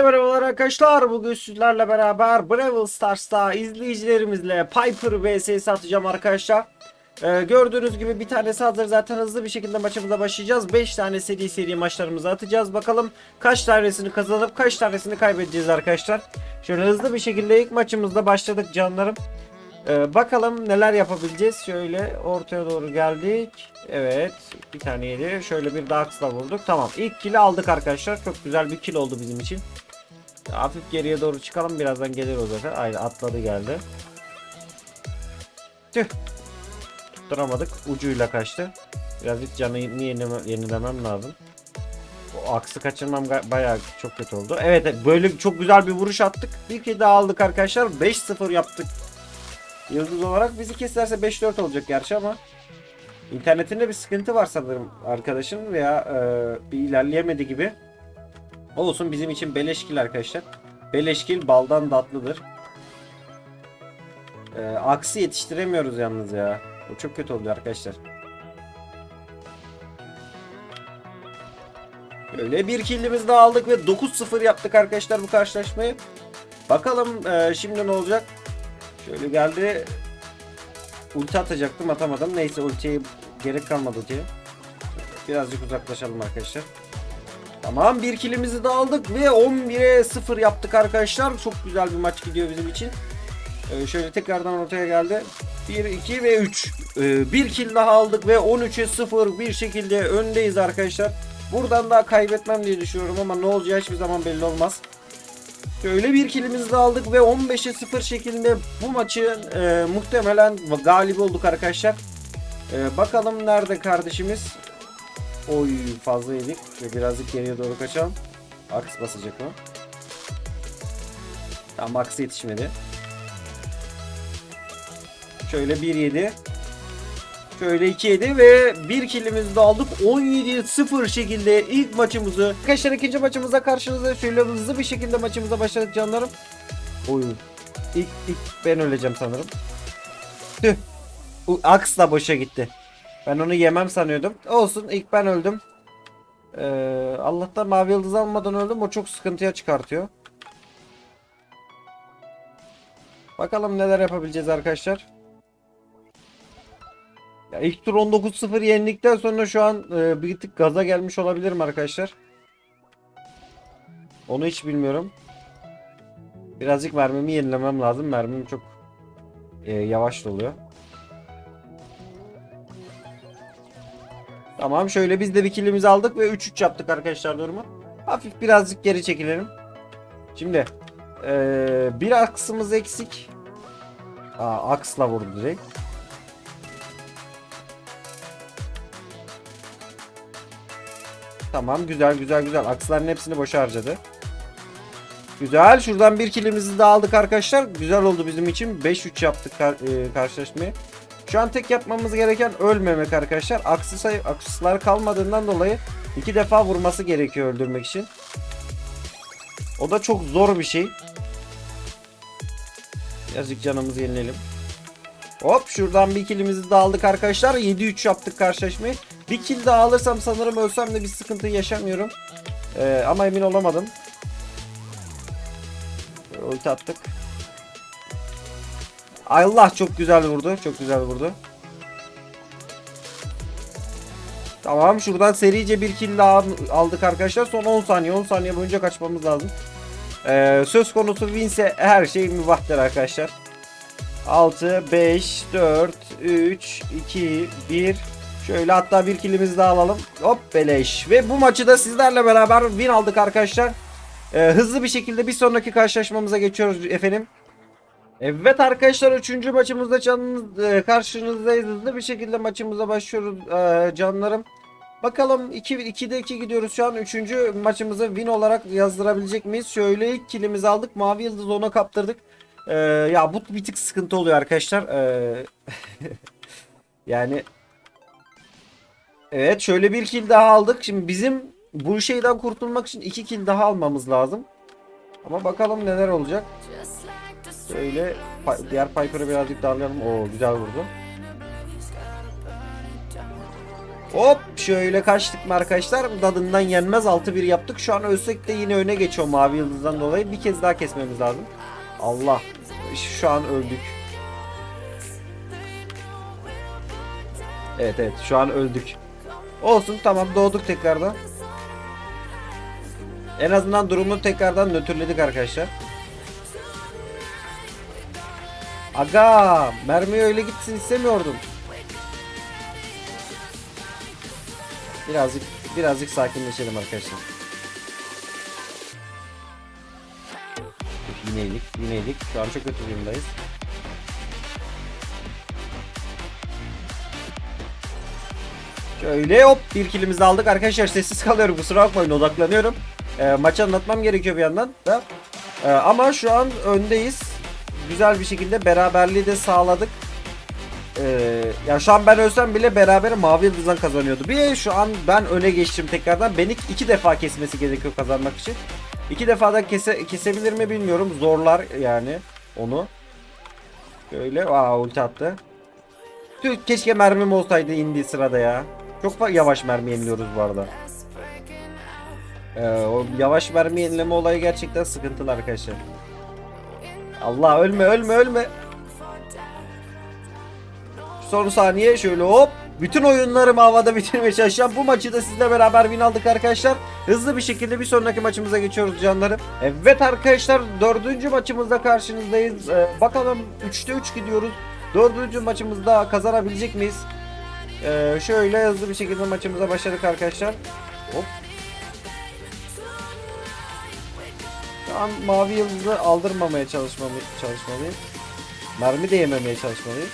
Herkese merhabalar arkadaşlar. Bugün sizlerle beraber Brawl Stars'ta izleyicilerimizle Piper vs atacağım arkadaşlar. Ee, gördüğünüz gibi bir tanesi hazır zaten hızlı bir şekilde maçımıza başlayacağız. 5 tane seri seri maçlarımızı atacağız. Bakalım kaç tanesini kazanıp kaç tanesini kaybedeceğiz arkadaşlar. Şöyle hızlı bir şekilde ilk maçımızda başladık canlarım. Ee, bakalım neler yapabileceğiz. Şöyle ortaya doğru geldik. Evet. Bir tane yedi. Şöyle bir Darks'la vurduk. Tamam. İlk kill'i aldık arkadaşlar. Çok güzel bir kill oldu bizim için. Hafif geriye doğru çıkalım. Birazdan gelir o zaten. Aynen atladı geldi. Tüh. Tutturamadık. Ucuyla kaçtı. Birazcık canı yenileme, yenilemem lazım. O aksı kaçırmam bayağı çok kötü oldu. Evet böyle çok güzel bir vuruş attık. Bir kill daha aldık arkadaşlar. 5-0 yaptık. Yıldız olarak bizi keserse 5-4 olacak gerçi ama internetinde bir sıkıntı var sanırım arkadaşın veya e, bir ilerleyemedi gibi. Olsun bizim için beleşkil arkadaşlar. Beleşkil baldan tatlıdır. E, aksi yetiştiremiyoruz yalnız ya. O çok kötü oluyor arkadaşlar. Öyle bir killimiz daha aldık ve 9-0 yaptık arkadaşlar bu karşılaşmayı. Bakalım e, şimdi ne olacak? Şöyle geldi. Ulti atacaktım atamadım. Neyse ultiye gerek kalmadı ultiye. Birazcık uzaklaşalım arkadaşlar. Tamam bir kilimizi de aldık ve 11'e 0 yaptık arkadaşlar. Çok güzel bir maç gidiyor bizim için. Ee, şöyle tekrardan ortaya geldi. 1, 2 ve 3. Ee, bir kill daha aldık ve 13'e 0 bir şekilde öndeyiz arkadaşlar. Buradan daha kaybetmem diye düşünüyorum ama ne olacağı hiçbir zaman belli olmaz. Şöyle bir kilimizi de aldık ve 15'e 0 şeklinde bu maçı e, muhtemelen galip olduk arkadaşlar. E, bakalım nerede kardeşimiz? Oy fazla yedik. Şöyle birazcık geriye doğru kaçalım. Aks basacak o. Tam aks yetişmedi. Şöyle 1 yedi. Şöyle 2 yedi ve 1 killimizi de aldık. 17 0 şekilde ilk maçımızı. Arkadaşlar ikinci maçımıza karşınızda şöyle hızlı bir şekilde maçımıza başladık canlarım. Oy. İlk, ilk ben öleceğim sanırım. Tüh. Aks da boşa gitti. Ben onu yemem sanıyordum. Olsun ilk ben öldüm. Ee, Allah'tan mavi yıldız almadan öldüm. O çok sıkıntıya çıkartıyor. Bakalım neler yapabileceğiz arkadaşlar. Ya ilk tur 19-0 yenildikten sonra şu an e, bir tık gaza gelmiş olabilirim arkadaşlar. Onu hiç bilmiyorum. Birazcık mermimi yenilemem lazım. Mermim çok e, yavaş doluyor. Tamam şöyle biz de bir kilimizi aldık ve 3-3 yaptık arkadaşlar durumu. Hafif birazcık geri çekilelim. Şimdi e, bir aksımız eksik. Aa, aksla vurdu direkt. Tamam güzel güzel güzel. Aksların hepsini boşa harcadı. Güzel. Şuradan bir kilimizi de aldık arkadaşlar. Güzel oldu bizim için. 5-3 yaptık kar e, karşılaşmayı. Şu an tek yapmamız gereken ölmemek arkadaşlar. Aksi sayı akslar kalmadığından dolayı iki defa vurması gerekiyor öldürmek için. O da çok zor bir şey. Birazcık canımızı yenilelim. Hop şuradan bir killimizi de aldık arkadaşlar. 7-3 yaptık karşılaşmayı. Bir kill daha alırsam sanırım ölsem de bir sıkıntı yaşamıyorum. Ee, ama emin olamadım. Ulti attık. Allah çok güzel vurdu. Çok güzel vurdu. Tamam şuradan serice bir kill daha aldık arkadaşlar. Son 10 saniye 10 saniye boyunca kaçmamız lazım. Ee, söz konusu winse her şey mübahtır arkadaşlar. 6, 5, 4, 3, 2, 1. Şöyle hatta bir kilimizi daha alalım. Hop beleş. Ve bu maçı da sizlerle beraber win aldık arkadaşlar. Ee, hızlı bir şekilde bir sonraki karşılaşmamıza geçiyoruz efendim. Evet arkadaşlar 3. maçımızda canınız, e, karşınızdayız. Hızlı bir şekilde maçımıza başlıyoruz e, canlarım. Bakalım 2 2'de 2 gidiyoruz şu an. 3. maçımızı win olarak yazdırabilecek miyiz? Şöyle ilk kilimizi aldık. Mavi yıldız ona kaptırdık. Ee, ya bu bir tık sıkıntı oluyor arkadaşlar. Ee, yani Evet şöyle bir kill daha aldık. Şimdi bizim bu şeyden kurtulmak için iki kill daha almamız lazım. Ama bakalım neler olacak. Şöyle pa- diğer Piper'ı birazcık darlayalım. Oo güzel vurdu. Hop şöyle kaçtık mı arkadaşlar? Dadından yenmez 6-1 yaptık. Şu an ölsek de yine öne geçiyor mavi yıldızdan dolayı. Bir kez daha kesmemiz lazım. Allah. Şu an öldük. Evet evet şu an öldük. Olsun tamam doğduk tekrardan. En azından durumu tekrardan nötrledik arkadaşlar. Aga mermi öyle gitsin istemiyordum. Birazcık birazcık sakinleşelim arkadaşlar. Yineydik, yineydik. Şu an çok kötü durumdayız. Şöyle hop bir kilimizi aldık. Arkadaşlar sessiz kalıyorum kusura bakmayın odaklanıyorum. Ee, maçı anlatmam gerekiyor bir yandan da. Ee, ama şu an öndeyiz. Güzel bir şekilde beraberliği de sağladık. Ee, ya şu an ben ölsem bile beraber mavi yıldızdan kazanıyordu. Bir şu an ben öne geçtim tekrardan. Beni iki defa kesmesi gerekiyor kazanmak için. İki defa da kese, kesebilir mi bilmiyorum. Zorlar yani onu. Böyle aa ulti attı. Tüh, keşke mermim olsaydı indiği sırada ya. Çok yavaş mermi yeniliyoruz bu arada. Ee, o yavaş mermi yenileme olayı gerçekten sıkıntılı arkadaşlar. Allah ölme ölme ölme. Son saniye şöyle hop. Bütün oyunlarımı havada bitirmeye çalışacağım. Bu maçı da sizle beraber win aldık arkadaşlar. Hızlı bir şekilde bir sonraki maçımıza geçiyoruz canlarım. Evet arkadaşlar dördüncü maçımızda karşınızdayız. Ee, bakalım 3'te 3 gidiyoruz. Dördüncü maçımızda kazanabilecek miyiz? Ee, şöyle hızlı bir şekilde maçımıza başladık arkadaşlar. Hop. An mavi yıldızı aldırmamaya çalışmalı, çalışmalıyım. Mermi de yememeye çalışmalıyım.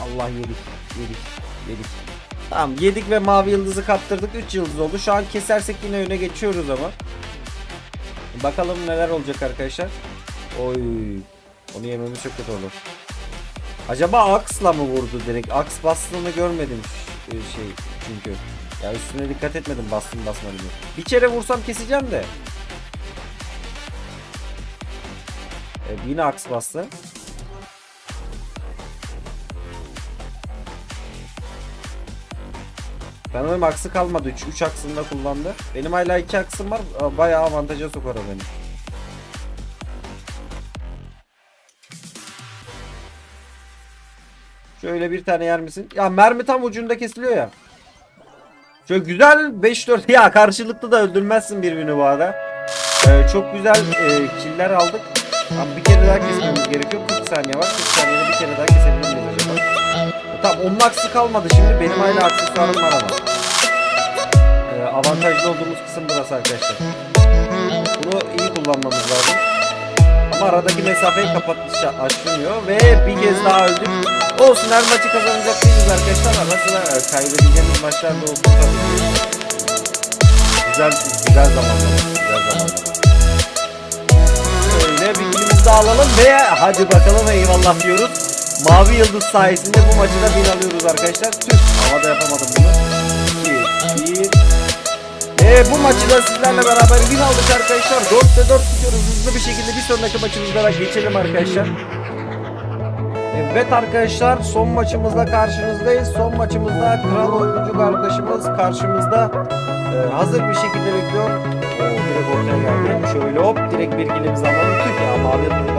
Allah yedik, yedik, yedik. Tamam yedik ve mavi yıldızı kaptırdık. 3 yıldız oldu. Şu an kesersek yine öne geçiyoruz ama. Bakalım neler olacak arkadaşlar. Oy. Onu yememiz çok kötü olur. Acaba Ax'la mı vurdu direkt? Ax bastığını görmedim şey çünkü. Ya üstüne dikkat etmedim bastım basmadım. Bir kere vursam keseceğim de. Evet, yine Ax bastı. Sanırım aksı kalmadı. 3 3 aksını da kullandı. Benim hala 2 aksım var. Bayağı avantaja sokar o beni. Şöyle bir tane yer misin? Ya mermi tam ucunda kesiliyor ya. Şöyle güzel 5-4 ya karşılıklı da öldürmezsin birbirini bu arada. Ee, çok güzel e, killer aldık. Ama bir kere daha kesmemiz gerekiyor. 40 saniye var. 40 saniyede bir kere daha kesebilir miyiz acaba? E, tamam onun aksi kalmadı şimdi. Benim hala aksesuarım var ama. Ee, avantajlı olduğumuz kısım burası arkadaşlar. Bunu iyi kullanmamız lazım. Ama aradaki mesafeyi kapatmış açılmıyor ve bir kez daha öldük. Olsun her maçı kazanacak değiliz arkadaşlar. Ara sıra e, kaybedeceğimiz maçlar da oldu tabii. Güzel, güzel zamanlar. Güzel zamanlar. Öyle bilgimizi de alalım ve hadi bakalım eyvallah diyoruz. Mavi yıldız sayesinde bu maçı da bin alıyoruz arkadaşlar. Tüh havada yapamadım bunu. 2, 1, ee, bu maçı da sizlerle beraber win aldık arkadaşlar. 4'te 4 gidiyoruz hızlı bir şekilde bir sonraki maçımızda da geçelim arkadaşlar. Evet arkadaşlar son maçımızda karşınızdayız. Son maçımızda kral oyuncu kardeşimiz karşımızda e, hazır bir şekilde bekliyor. O direkt ortaya geldi. Şöyle hop direkt bir kilimizi alalım. Tüh ya mavi yıldızı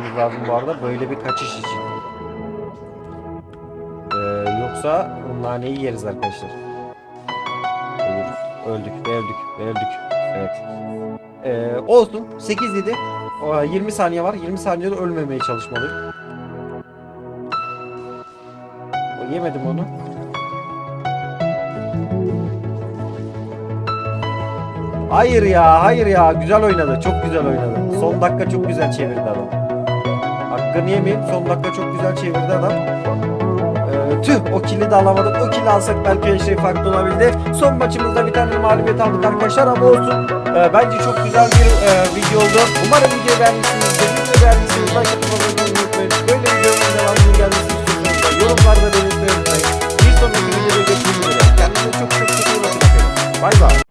doldurmamız lazım bu arada böyle bir kaçış için. Ee, yoksa naneyi yeriz arkadaşlar. Ölürüz. Öldük ve öldük öldük. Evet. Ee, olsun. 8 7. 20 saniye var. 20 saniyede ölmemeye çalışmalıyım. Yemedim onu. Hayır ya, hayır ya. Güzel oynadı. Çok güzel oynadı. Son dakika çok güzel çevirdi adam hakkını yemeyip son dakika çok güzel çevirdi adam. Ee, tüh o kili de alamadık. O kili alsak belki her şey farklı olabilirdi. Son maçımızda bir tane mağlubiyet aldık arkadaşlar ama olsun. Ee, bence çok güzel bir e, video oldu. Umarım videoyu beğenmişsinizdir. Videoyu beğenmişsiniz. Like atmayı unutmayın. Böyle videoların devamını gelmesini istiyorsanız yorumlarda belirtmeyi unutmayın. Bir sonraki videoda görüşmek üzere. Kendinize çok çok çok iyi bakın. Bay bay.